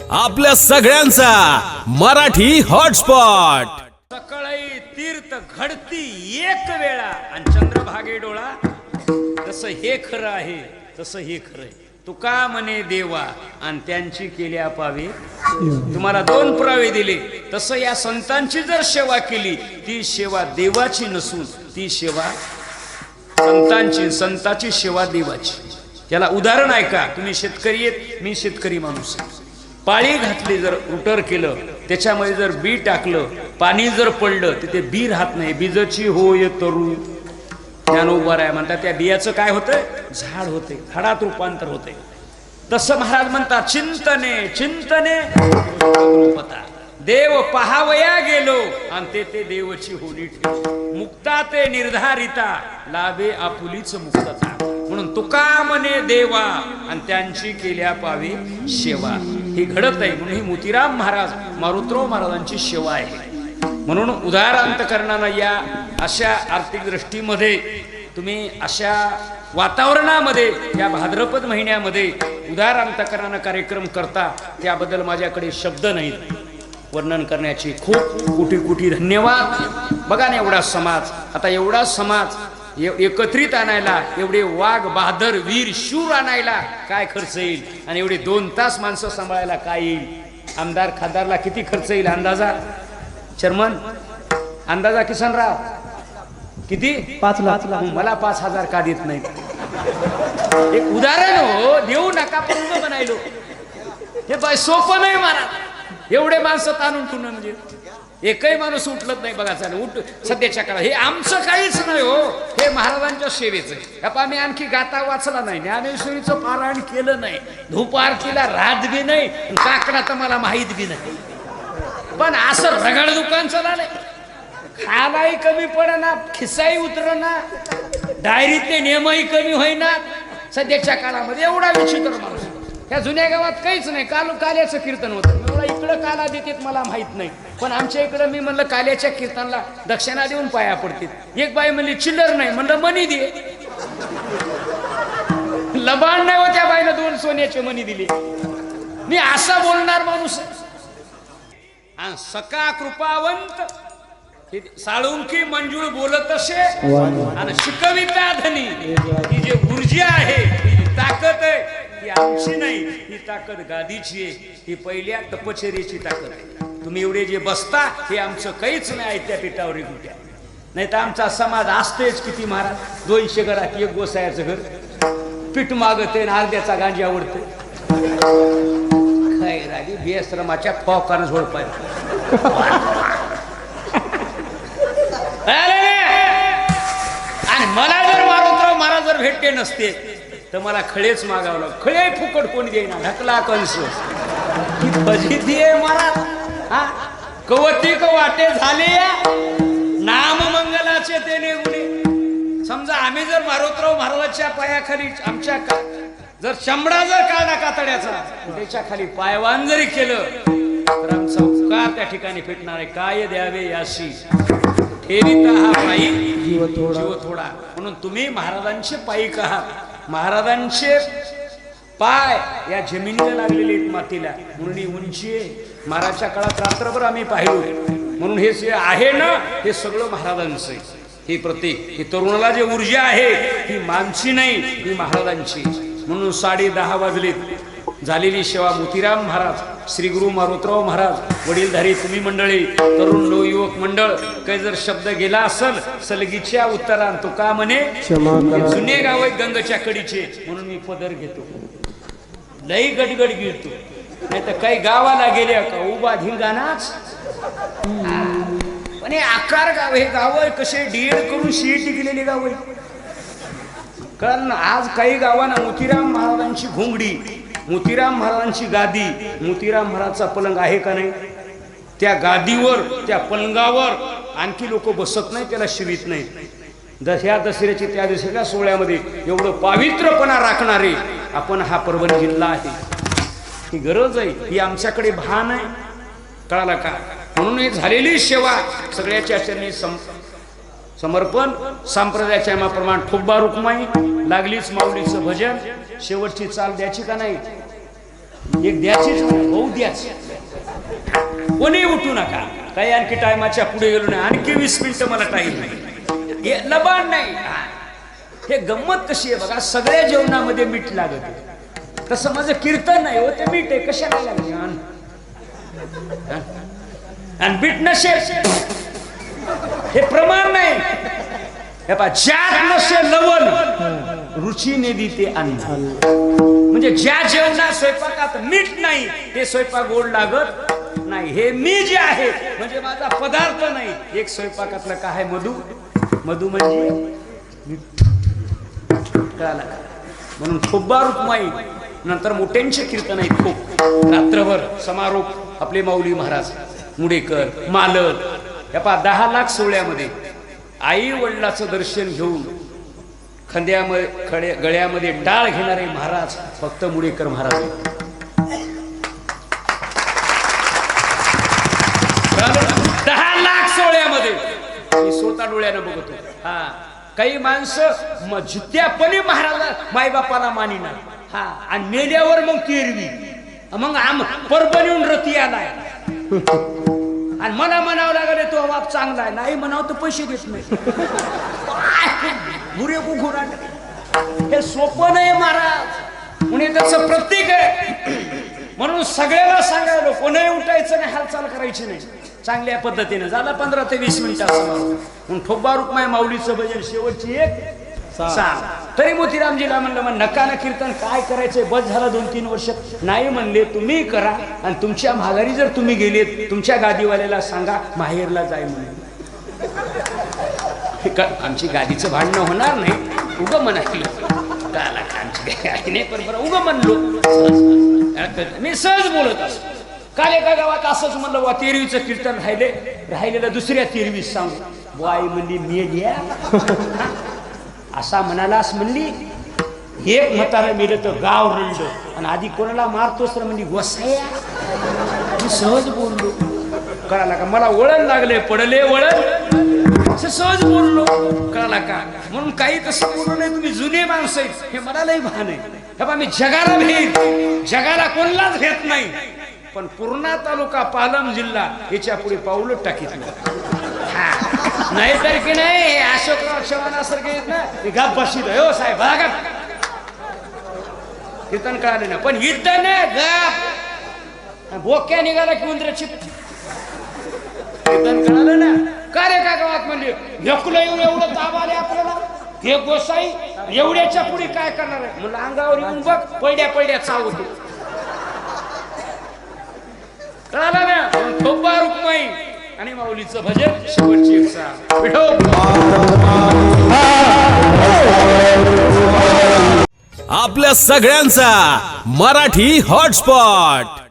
आपल्या सगळ्यांचा मराठी हॉटस्पॉट. सकाळी तीर्थ घडती एक वेळा. आणि चंद्रभागे डोळा तसं हे खरं आहे तसं हे खरं आहे. तुका म्हणे देवा आणि त्यांची केली पावे. तुम्हाला दोन पुरावे दिले. तसं या संतांची जर सेवा केली ती सेवा देवाची नसून ती सेवा संतांची संताची सेवा देवाची. त्याला उदाहरण ऐका. तुम्ही शेतकरी आहेत मी शेतकरी माणूस आहे. पाळी घातली जर उटर केलं त्याच्यामध्ये जर बी टाकलं पाणी जर पडलं तिथे बी राहत नाही. बीजची होय तरू. ज्ञानोबर आहे म्हणतात त्या बियाचं काय होतंय? झाड होते. झाडात रूपांतर होते. तसं महाराज म्हणतात चिंतने चिंतने. देव पहावया गेलो आणि ते ते देवची होली ठेव मुक्ता ते निर्धारिता. लाभे आपुलीच मुक्तता. म्हणून तुका म्हणे देवा आणि त्यांची केल्या पावी सेवा. ही घडत आहे म्हणून ही मोतीराम महाराज मारुतराव महाराजांची सेवा आहे. म्हणून उदार अंतकरणानं या अशा आर्थिक दृष्टीमध्ये तुम्ही अशा वातावरणामध्ये या भाद्रपद महिन्यामध्ये उदार अंतकरणानं कार्यक्रम करता त्याबद्दल माझ्याकडे शब्द नाहीत वर्णन करण्याची खूप कोटी कोटी धन्यवाद. बघा ना एवढा समाज आता एवढा समाज एकत्रित आणायला एवढे वाघ बहादर वीर शूर आणायला काय खर्च येईल? आणि एवढे दोन तास माणसं सांभाळायला काय येईल? आमदार खासदारला किती खर्च येईल अंदाजा? चर्मन अंदाजा किसनराव किती? पाच लाख. मला पाच हजार का देत नाही एक उदाहरण हो देऊ नका उभं बनायलो. हे बाय सोपं नाही मला एवढे माणसं ताणून ठेवणं म्हणजे एकही माणूस उठलत नाही बघा चालेल उठ सध्याच्या काळात. हे आमचं काहीच नाही हो. हे महाराजांच्या सेवेचं आहे. आम्ही आणखी गाता वाचला नाही. ज्ञानेश्वरीचं पारायण केलं नाही. धूप आरतीला रात बी नाही काकडा तर मला माहीत बी नाही. पण असं रगड दुकान चाललंय. खालाही कमी पडना खिस्साही उतरना डायरीतले नियमही कमी होईना. सध्याच्या काळामध्ये एवढा विचित्र माणूस ह्या जुन्या गावात काहीच नाही. काल काल्याचं कीर्तन होतं. मला इकडं काला देतात मला माहीत नाही. पण आमच्या इकडं मी म्हणलं काल्याच्या कीर्तनला दक्षिणा देऊन पाया पडतील. एक बाई म्हणली चिल्लर नाही. म्हणलं मनी दे. लबाड नाही हो त्या बाईनं दोन सोन्याचे मनी दिले. मी असा बोलणार माणूस सका कृपावंत हे साळुंकी मंजूळ बोलत असे आणि शिकविता धनी ही जे ऊर्जा आहे ताकद आहे ही आमची नाही ही ताकद गादीची आहे. ही पहिल्या तपचर्याची ताकद आहे. तुम्ही एवढे जे बसता हे आमचं काहीच नाही आहे त्या पिठावर कुठ्या नाही तर आमचा समाज असतेच किती महाराज. दोनशे घरात एक गोसायाचं घर. पीठ मागते आणि अर्ध्याचा गांजी आवडते काय रागी बेश्रमाच्या फॉकानं झोडपाय आणि मला जर मारुतराव महाराज जर भेटले नसते तर मला खळेच मागावं लागलं. खळे फुकट कोणी देईना. ढकला कंस ही फजिती आहे महाराज हा? कवती क वाटे झाले नाम मंगलाचे ते नेमणे समजा आम्ही जर मारुतराव महाराजाच्या पायाखाली आमच्या का जर चमडा जर काढला कातड्याचा त्याच्याखाली पायवान जरी केलं तर आमचा उपकार त्या ठिकाणी फेटणार आहे. काय द्यावे याशी. ठेविता हा पायी जीव थोडा. म्हणून तुम्ही महाराजांचे पायीक आहात. महाराजांचे पाय या जमिनीला लागलेले आहेत मातीला. म्हणून ही उंची आहे. महाराजच्या काळात रात्रभर आम्ही पाहिलो म्हणून हे जे आहे ना हे सगळं महाराजांचं आहे. हे प्रतीक ही तरुणाला जे ऊर्जा आहे ही मानसी नाही ही महाराजांची. म्हणून साडे दहा वाजलेत. झालेली सेवा मोतीराम महाराज श्री गुरु मारुतराव महाराज वडीलधारी तुम्ही मंडळी तरुण नवयुवक मंडळ काही जर शब्द गेला असल सलगीच्या उत्तरान तो का म्हणे. जुने गाव आहेत गंगच्या कडीचे म्हणून मी पदर घेतो. लई गडगड गिळतो. नाही तर काही गावाला गेल्या का उभा धिंगाणाच? पण हे आकार गाव हे गाव कसे डीएड करून सीईटी गेलेली गाव आहे. कारण आज काही गावांना मोतीराम महाराजांची घोंगडी मोतीराम महाराजांची गादी मोतीराम महाराजचा पलंग आहे का नाही? त्या गादीवर त्या पलंगावर आणखी लोक बसत नाही त्याला शिवित नाही. दसऱ्या दसऱ्याची त्या दिवसाच्या सोहळ्यामध्ये एवढं पावित्रपणा राखणारे आपण हा परभणी जिल्हा आहे. ही गरज आहे ही आमच्याकडे भान आहे. कळाला का? म्हणून ही झालेली सेवा सगळ्याच्या त्यांनी सम समर्पण संप्रदायाच्या प्रमाण ठोब्बा रुक्माई लागलीच माऊलीचं भजन शेवटची चाल द्यायची का नाही? एक द्याचीच भाऊ द्याच कोणी उठू नका. काही आणखी टायमाच्या पुढे गेलो नाही आणखी वीस मिनिटं मला टाईम नाही. हे लबाड नाही. हे गंमत कशी आहे बघा सगळ्या जेवणामध्ये मीठ लागत तसं माझं कीर्तन नाही हो ते मीठ आहे. कशाला लागले? आणि. बीट नसेल. हे प्रमाण नाही. हे पा चार नसे लवण रुचीने देते अन्न. म्हणजे ज्या जेवणा स्वयंपाकात मीठ नाही ते स्वयंपाक गोड लागत नाही. हे मी जे आहे म्हणजे माझा पदार्थ नाही. एक स्वयंपाकातलं काय आहे? मधु. मधु म्हणजे मीठ. म्हणून ठोब्बा रुक्माई नंतर मोठ्यांचे कीर्तन आहेत खूप. रात्रभर समारोप आपले माऊली महाराज मुडेकर मालक. या पा दहा लाख सोहळ्यामध्ये आई वडिलाचं दर्शन घेऊन खंद्यामध्ये खडे गळ्यामध्ये टाळ घेणारे महाराज फक्त मुळेकर महाराज. दहा लाख सोहळ्यामध्ये. मी स्वतः डोळ्यानं बघतो. हा. काही माणसं म जिद्यापणे महाराज मायबापाला मानिना हा. आणि मेल्यावर मग तेरवी. मग आम परभणीहून रती आलाय. आणि मला म्हणावं लागले तो बाप चांगला आहे. नाही म्हणावं तर पैसे देत नाही. गुरे कुकुरा हे सोपं नाही महाराज. म्हणून त्याचं प्रत्येक आहे. म्हणून सगळ्याला सांगायला कोणीही उठायचं नाही हालचाल करायची नाही. चांगल्या पद्धतीने. झाला पंधरा ते वीस मिनिटाचा म्हणून ठोबा रुक्माय माऊलीचं भजन शेवटची एक सहा तरी मोतीरामजीला म्हणलं मग नका ना कीर्तन काय करायचंय? बस झाला दोन तीन वर्ष. नाही म्हणले तुम्ही करा. आणि तुमच्या माघारी जर तुम्ही गेलेत तुमच्या गादीवाल्याला सांगा माहेरला जाय म्हणून. आमची गादीचं भांडणं होणार नाही. उगं म्हणायला काला का आमची गाडी नाही पण बरं उगं म्हणलो. मी सहज बोलत असतो. काल एका गावात असंच म्हणलं वा तेरवीचं कीर्तन राहिले राहिलेलं दुसऱ्या तेरवीस सांगू. बुवा म्हणली मी घ्या असा म्हणालास म्हणली एक म्हातारा मिळलं तर गाव रडलं. आणि आधी कोणाला मारतोस तर म्हणली वसाया. मी सहज बोललो. कळाला का? मला वळण लागले पडले वळण. असं सहज बोललो कळाला का? म्हणून काही तसं बोलू नाही तुम्ही जुने माणसं आहेत. हे मला लई भान आहे. हे मी जगाला भेट. जगाला कोणलाच घेत नाही. पण पूर्णा तालुका पालम जिल्हा याच्यापुढे पाऊल टाकीत नाही. तर की नाही अशोकराव चव्हाणासारखे येत ना गाप बशीत हो साहेब बघा. कीर्तन कळाले ना. पण इथं नाही गाप. बोक्या निघाला की उंदर चिप कीर्तन कळालं ना? सगळ्या गावात म्हणले एकलं येऊन एवढं ताब आले आपल्याला. हे गोसाई एवढ्याच्या पुढे काय करणार आहे? म्हणलं अंगावर येऊन बघ पडल्या पडल्या चावतो कळालं ना? ठोबा रुक्माई आणि माऊलीचं भजन शेवटची एक साथ. विठो आपल्या सगळ्यांचा मराठी हॉटस्पॉट.